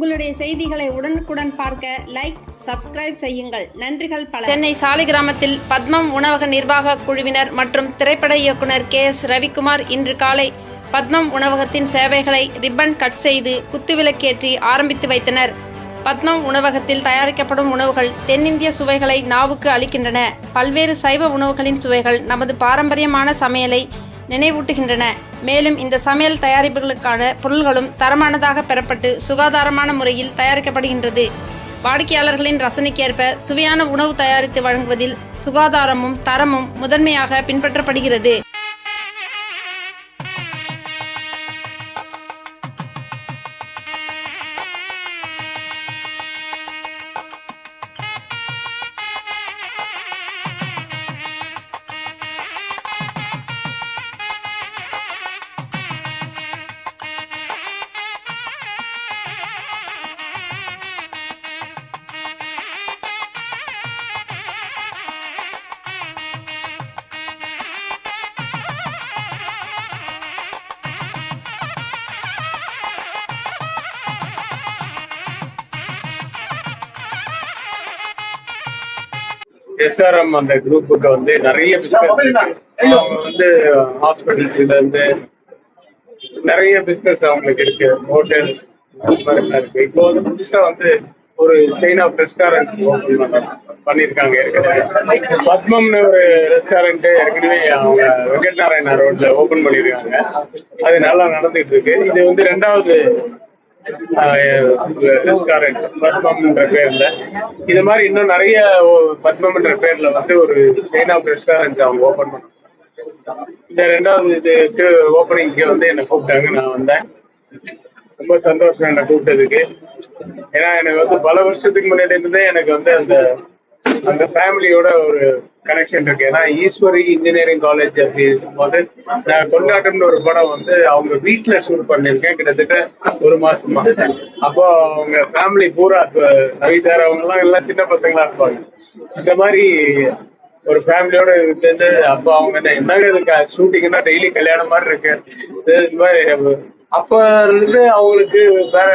உங்களுடைய செய்திகளை உடனுக்குடன் பார்க்க லைக் சப்ஸ்கிரைப் செய்யுங்கள். நன்றிகள் பல. சென்னை சாலிகிராமத்தில் பத்மம் உணவக நிர்வாக குழுவினர் மற்றும் திரைப்பட இயக்குனர் கே எஸ் ரவிக்குமார் இன்று காலை பத்மம் உணவகத்தின் சேவைகளை ரிப்பன் கட் செய்து குத்துவிளக்கேற்றி ஆரம்பித்து வைத்தனர். பத்மம் உணவகத்தில் தயாரிக்கப்படும் உணவுகள் தென்னிந்திய சுவைகளை நாவுக்கு அளிக்கின்றன. பல்வேறு சைவ உணவுகளின் சுவைகள் நமது பாரம்பரியமான சமையலை நினைவூட்டுகின்றன. மேலும் இந்த சமையல் தயாரிப்புகளுக்கான பொருள்களும் தரமானதாக பெறப்பட்டு சுகாதாரமான முறையில் தயாரிக்கப்படுகின்றது. வாடிக்கையாளர்களின் ரசனைக்கேற்ப சுவையான உணவு தயாரித்து வழங்குவதில் சுகாதாரமும் தரமும் முதன்மையாக பின்பற்றப்படுகிறது. எஸ்ஆர்எம் அந்த குரூப்புக்கு வந்து நிறைய பிசினஸ் அவங்க வந்து ஹாஸ்பிட்டல்ஸ்ல இருந்து நிறைய பிசினஸ் அவங்களுக்கு இருக்கு. ஹோட்டல்ஸ் அந்த மாதிரி இருக்கு. இப்போ வந்து புதுசா வந்து ஒரு செயின் ஆஃப் ரெஸ்டாரண்ட்ஸ் ஓபன் பண்ணிருக்காங்க. ஏற்கனவே பத்மம்னு ஒரு ரெஸ்டாரண்ட் ஏற்கனவே அவங்க வெங்கட்நாராயணா ரோட்ல ஓபன் பண்ணிருக்காங்க. அது நல்லா நடந்துட்டு இருக்கு. இது வந்து ரெண்டாவது ரெஸ்டாரண்ட் பத்மம்ன்ற பேர்ல. இது மாதிரி இன்னும் நிறைய ஓ- பத்மம்ன்ற பேர்ல வந்து ஒரு செயின் ஆஃப் ரெஸ்டாரண்ட் அவங்க ஓபன் பண்ணாங்க இந்த ரெண்டாவது இதுக்கு ஓப்பனிங்க்கு வந்து என்னை கூப்பிட்டாங்க. நான் வந்தேன். ரொம்ப சந்தோஷம் என்னை கூப்பிட்டதுக்கு. ஏன்னா எனக்கு வந்து பல வருஷத்துக்கு முன்னாடி இருந்தே எனக்கு வந்து அந்த அந்த ஃபேமிலியோட ஒரு கனெக்ஷன் இருக்கு. ஏன்னா ஈஸ்வரி இன்ஜினியரிங் காலேஜ் அப்படி போது நான் கொண்டாட்டம்னு ஒரு படம் வந்து அவங்க வீட்டுல ஷூட் பண்ணிருக்கேன் கிட்டத்தட்ட ஒரு மாசமா. அப்போ அவங்க ஃபேமிலி பூரா ரவி சார் அவங்க எல்லாம் எல்லாம் சின்ன பசங்களா இருப்பாங்க. இந்த மாதிரி ஒரு ஃபேமிலியோட இருந்து அப்போ அவங்க என்ன என்னங்க இதுக்கு ஷூட்டிங்னா டெய்லி கல்யாணம் மாதிரி இருக்கு. இது இந்த மாதிரி அப்ப இருந்து அவங்களுக்கு வேற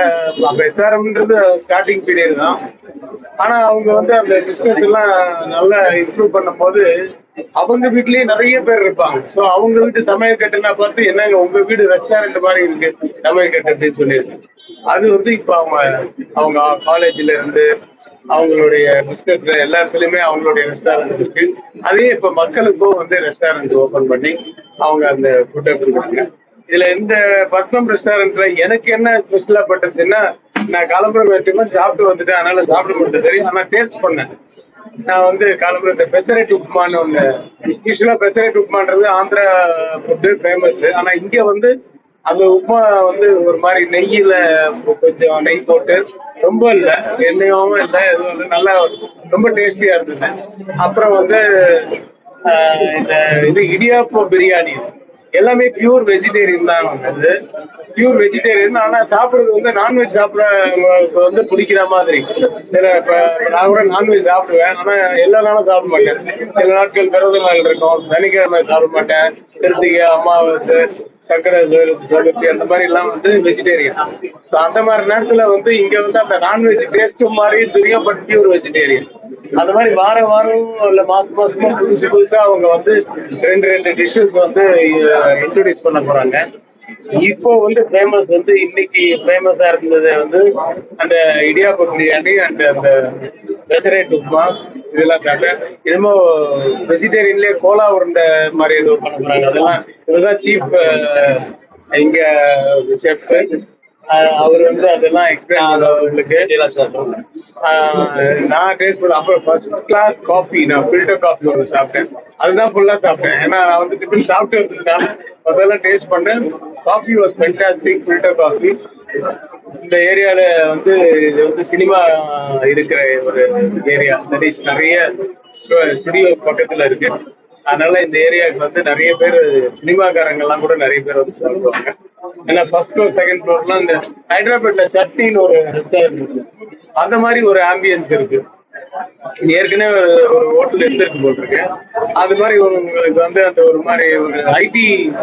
எஸ்ஆர்எம்ன்றது ஸ்டார்டிங் பீரியட் தான். ஆனா அவங்க வந்து அந்த பிசினஸ் எல்லாம் நல்லா இம்ப்ரூவ் பண்ணும்போது அவங்க வீட்லயே நிறைய பேர் இருப்பாங்க. சோ அவங்க வீட்டு சமையல் கட்டுனா பார்த்து என்னங்க உங்க வீடு ரெஸ்டாரண்ட் மாதிரி இருக்கு. சமையல் கட்டு அப்படின்னு சொல்லியிருக்கு அது வந்து இப்ப அவங்க அவங்க காலேஜ்ல இருந்து அவங்களுடைய பிசினஸ்ல எல்லா இடத்துலயுமே அவங்களுடைய ரெஸ்டாரண்ட் இருக்கு. அதே இப்ப மக்களுக்கும் வந்து ரெஸ்டாரண்ட் ஓபன் பண்ணி அவங்க அந்த ஃபுட்டை கொடுக்குறாங்க. இதுல இந்த பத்மம் ரெஸ்டாரண்ட்ல எனக்கு என்ன ஸ்பெஷலா பட்டுச்சுன்னா நான் காலம்புரம் மட்டுமே சாப்பிட்டு வந்துட்டேன். அதனால சாப்பிட முடியாது சரி ஆனா டேஸ்ட் பண்ணேன் நான் வந்து காலம்புற இந்த பெசரேட் உப்புமான்னு ஒண்ணு. யூஸ்வலா பெசரேட் உப்புமான்றது ஆந்திரா ஃபுட்டு ஃபேமஸ் ஆனா இங்க வந்து அந்த உப்புமா வந்து ஒரு மாதிரி நெய்யில கொஞ்சம் நெய் போட்டு ரொம்ப இல்ல. எண்ணெயாவும் இல்ல எதுவும் இல்லை. நல்லா ரொம்ப டேஸ்டியா இருந்தது. அப்புறம் வந்து இந்த இது இடியாப்பம் பிரியாணி. எல்லாமே பியூர் வெஜிடேரியன் தான் அது பியூர் வெஜிடேரியன் ஆனா சாப்பிடுறது வந்து நான்வெஜ் சாப்பிட வந்து பிடிக்கிற மாதிரி. சில இப்ப நான் கூட நான்வெஜ் சாப்பிடுவேன். ஆனா எல்லா நாளும் சாப்பிட மாட்டேன். சில நாட்கள் பிறந்த நாள் இருக்கும். சனிக்கிழமை சாப்பிட மாட்டேன். திருத்திகை அமாவாசை சக்கரை சதுர்த்தி அந்த மாதிரி எல்லாம் வந்து வெஜிடேரியன் ஸோ அந்த மாதிரி நேரத்துல வந்து இங்க வந்து அந்த நான்வெஜ் டேஸ்ட்டும் மாதிரி தெரியும் பட் பியூர் வெஜிடேரியன் அந்த மாதிரி வாரம் வாரம் இல்ல மாசம் மாசமா புதுசு புதுசா அவங்க வந்து ரெண்டு ரெண்டு டிஷ்ஷஸ் வந்து இன்ட்ரோடியூஸ் பண்ண போறாங்க. இப்போ வந்து ஃபேமஸ் வந்து இன்னைக்கு ஃபேமஸா இருந்தது வந்து அந்த இடியாப்ப பிரியாணி அண்ட் அந்த பெசரேட் உப்மா இதெல்லாம் சாப்பிட்டேன். என்னமோ வெஜிடேரியன்லயே கோலா உருண்டை மாதிரி ஏதோ பண்ண போறாங்க. அதெல்லாம் இதுதான் சீஃப் இங்க செஃப் அவர் வந்து அதெல்லாம் எக்ஸ்பிளைன் அவங்களுக்கு நான் டேஸ்ட் பண்ண அப்புறம் ஃபர்ஸ்ட் கிளாஸ் காஃபி நான் ஃபில்டர் காஃபி ஒன்று சாப்பிட்டேன். அதுதான் ஃபுல்லா சாப்பிட்டேன். ஏன்னா நான் வந்து டிஃபன் சாப்பிட்டு வந்திருந்தேன் முதல்ல டேஸ்ட் பண்ணேன். Coffee was fantastic filter coffee இந்த ஏரியால வந்து இது வந்து சினிமா இருக்கிற ஒரு ஏரியா தட் இஸ் நிறைய ஸ்டுடியோஸ் பக்கத்துல இருக்கு. அதனால இந்த ஏரியாவுக்கு வந்து நிறைய பேர் சினிமாக்காரங்க எல்லாம் கூட நிறைய பேர் வந்து சொல்லுவாங்க ஏன்னா ஃபர்ஸ்ட் ஃப்ளோர் செகண்ட் ஃப்ளோர்லாம் இந்த ஹைதராபாத்ல சட்டின்னு ஒரு ரெஸ்டாரண்ட் இருக்கு. அந்த மாதிரி ஒரு ஆம்பியன்ஸ் இருக்கு. ஏற்கனவே ஒரு- ஒரு ஹோட்டல் இருந்திருக்கு போட்டிருக்கேன். அது மாதிரி ஒரு உங்களுக்கு வந்து அந்த ஒரு மாதிரி ஒரு ஐடி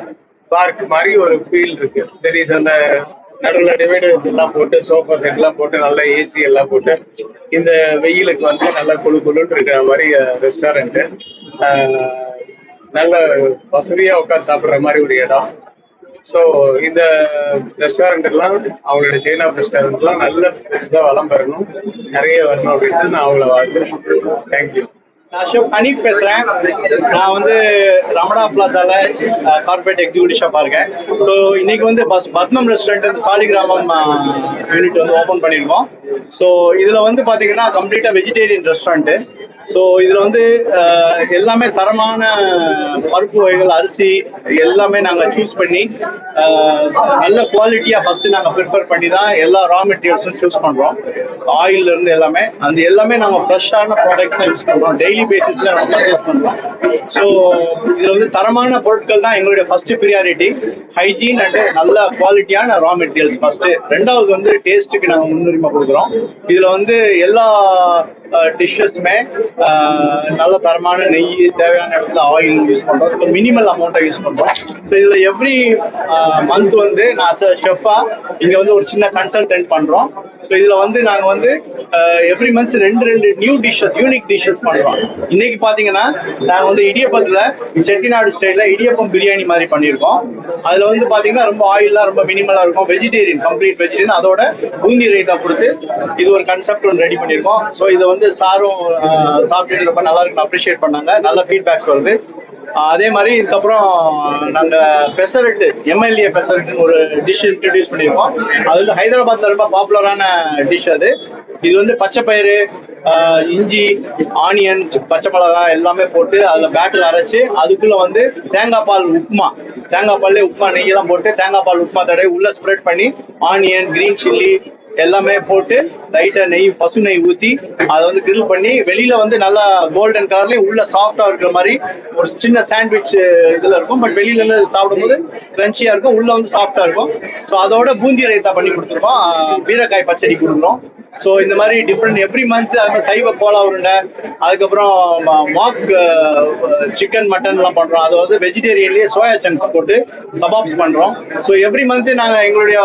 பார்க் மாதிரி ஒரு ஃபீல் இருக்கு. தெரியுது அந்த நடுவில் டிவைடர்ஸ் எல்லாம் போட்டு சோஃபா செட் எல்லாம் போட்டு நல்ல ஏசி எல்லாம் போட்டு இந்த வெயிலுக்கு வந்து நல்லா குளு குழுன்னு இருக்கிற மாதிரி ரெஸ்டாரண்ட்டு நல்ல வசதியா உட்காந்து சாப்பிடுற மாதிரி ஒரு இடம். ஸோ இந்த ரெஸ்டாரண்ட் எல்லாம் அவங்களோட சைனா ரெஸ்டாரண்ட் எல்லாம் நல்ல வளம் பெறணும் நிறைய வரணும் அப்படின்ட்டு நான் அவங்கள வாழ்த்துறேன். தேங்க்யூ நான் அசோக் ஹனீஃப் பேசுறேன். நான் வந்து ரமணா பிளாசால கார்பரேட் எக்ஸிக்யூட்டிவ் ஷெஃபாக இருக்கேன். ஸோ இன்னைக்கு வந்து பஸ் பத்மம் ரெஸ்டாரண்ட் சாலிகிராமம் யூனிட் வந்து ஓப்பன் பண்ணியிருக்கோம். ஸோ இதில் வந்து பார்த்தீங்கன்னா கம்ப்ளீட்டாக வெஜிடேரியன் ரெஸ்டாரண்ட்டு ஸோ இதில் வந்து எல்லாமே தரமான பருப்பு வகைகள் அரிசி எல்லாமே நாங்கள் சூஸ் பண்ணி நல்ல குவாலிட்டியாக ஃபஸ்ட்டு நாங்கள் ப்ரிப்பேர் பண்ணி தான் எல்லா ரா மெட்டீரியல்ஸும் சூஸ் பண்ணுறோம் ஆயில்ல இருந்து எல்லாமே. அந்த எல்லாமே நாங்கள் ஃப்ரெஷ்ஷான ப்ராடக்ட் தான் யூஸ் பண்ணுறோம் டெய்லி பேசிஸில் நம்ம யூஸ் பண்ணுறோம் ஸோ இதில் வந்து தரமான பொருட்கள் தான் எங்களுடைய ஃபஸ்ட்டு ப்ரியாரிட்டி ஹைஜீன் அண்ட் நல்ல குவாலிட்டியான ரா மெட்டீரியல்ஸ் ஃபஸ்ட்டு ரெண்டாவது வந்து டேஸ்ட்டுக்கு நாங்கள் முன்னுரிமை கொடுக்குறோம். இதில் வந்து எல்லா டிஷ்ஷஸுமே நல்ல தரமான நெய் தேவையான இடத்துல ஆயில் யூஸ் பண்ணுறோம் மினிமல் அமௌண்ட்டை யூஸ் பண்ணுறோம் ஸோ இதில் எவ்ரி மந்த் வந்து நான் அஸ் ஷெஃபாக இங்கே வந்து ஒரு சின்ன கன்சல்டன்ட் பண்ணுறோம் ஸோ இதில் வந்து நாங்கள் வந்து எவ்ரி மந்த்ஸ் ரெண்டு ரெண்டு நியூ டிஷ்ஷஸ் யூனிக் டிஷ்ஷஸ் பண்ணுறோம் இன்னைக்கு பார்த்தீங்கன்னா நாங்கள் வந்து இடியப்பத்தில் செட்டிநாடு ஸ்டைலில் இடியப்பம் பிரியாணி மாதிரி பண்ணியிருக்கோம். அதில் வந்து பார்த்தீங்கன்னா ரொம்ப ஆயிலாக ரொம்ப மினிமலாக இருக்கும். வெஜிடேரியன் கம்ப்ளீட் வெஜிடேரியன் அதோட பூந்தி ரேட்டாக கொடுத்து இது ஒரு கன்செப்ட் ஒன்று ரெடி பண்ணியிருக்கோம். ஸோ இதை வந்து சாரும் சாப்பிட்டு ரொம்ப நல்லா இருக்குன்னு அப்ரிஷியேட் பண்ணாங்க. நல்ல ஃபீட்பேக்ஸ் வருது. அதே மாதிரி இதுக்கப்புறம் நாங்க பெசரட் எம்எல்ஏ பெசரட்டுன்னு ஒரு டிஷ் இன்ட்ரடியூஸ் பண்ணியிருக்கோம் அது வந்து ஹைதராபாத்ல ரொம்ப பாப்புலரான டிஷ் அது. இது வந்து பச்சை பயிறு இஞ்சி ஆனியன் பச்சை மிளகாய் எல்லாமே போட்டு அதில் பேட்டர் அரைச்சு அதுக்குள்ள வந்து தேங்காய் பால் உப்புமா. தேங்காய் பால்லே உப்புமா நெய்யெல்லாம் போட்டு தேங்காய் பால் உப்புமா தடவை உள்ள ஸ்ப்ரெட் பண்ணி ஆனியன் கிரீன் சில்லி எல்லாமே போட்டு லைட்டா நெய் பசு நெய் ஊத்தி அதை வந்து கிரில் பண்ணி வெளியில வந்து நல்லா கோல்டன் கலர்லயும் உள்ள சாஃப்டா இருக்கிற மாதிரி ஒரு சின்ன சாண்ட்விச் இதுல இருக்கும். பட் வெளியில இருந்து சாப்பிடும்போது கிரன்ச்சியா இருக்கும். உள்ள வந்து சாஃப்டா இருக்கும். ஸோ அதோட பூந்தி ரைத்தா பண்ணி கொடுத்துருக்கோம். பீரக்காய் பச்சடி கொடுக்குறோம். ஸோ இந்த மாதிரி டிஃப்ரெண்ட் எவ்ரி மந்த் அது மாதிரி சைவ கோலா உருண்டை அதுக்கப்புறம் மாக் சிக்கன் மட்டன்லாம் பண்ணுறோம் அது வந்து வெஜிடேரியன்லேயே சோயா சங்க்ஸ் போட்டு கபாப்ஸ் பண்ணுறோம் ஸோ எவ்ரி மந்த் நாங்கள் எங்களுடைய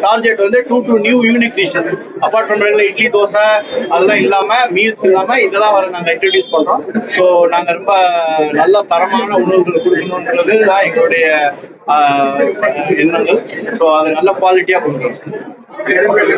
டார்கெட் வந்து to to new unique dishes apart பண்ணுறதுல இட்லி தோசை அதெல்லாம் இல்லாமல் மீல்ஸ் இல்லாமல் இதெல்லாம் வர நாங்கள் இன்ட்ரடியூஸ் பண்ணுறோம் ஸோ நாங்கள் ரொம்ப நல்ல தரமான உணவுகள் கொடுக்கணுன்றது தான் எங்களுடைய எண்ணங்கள். ஸோ அது நல்ல குவாலிட்டியாக கொடுக்குறோம்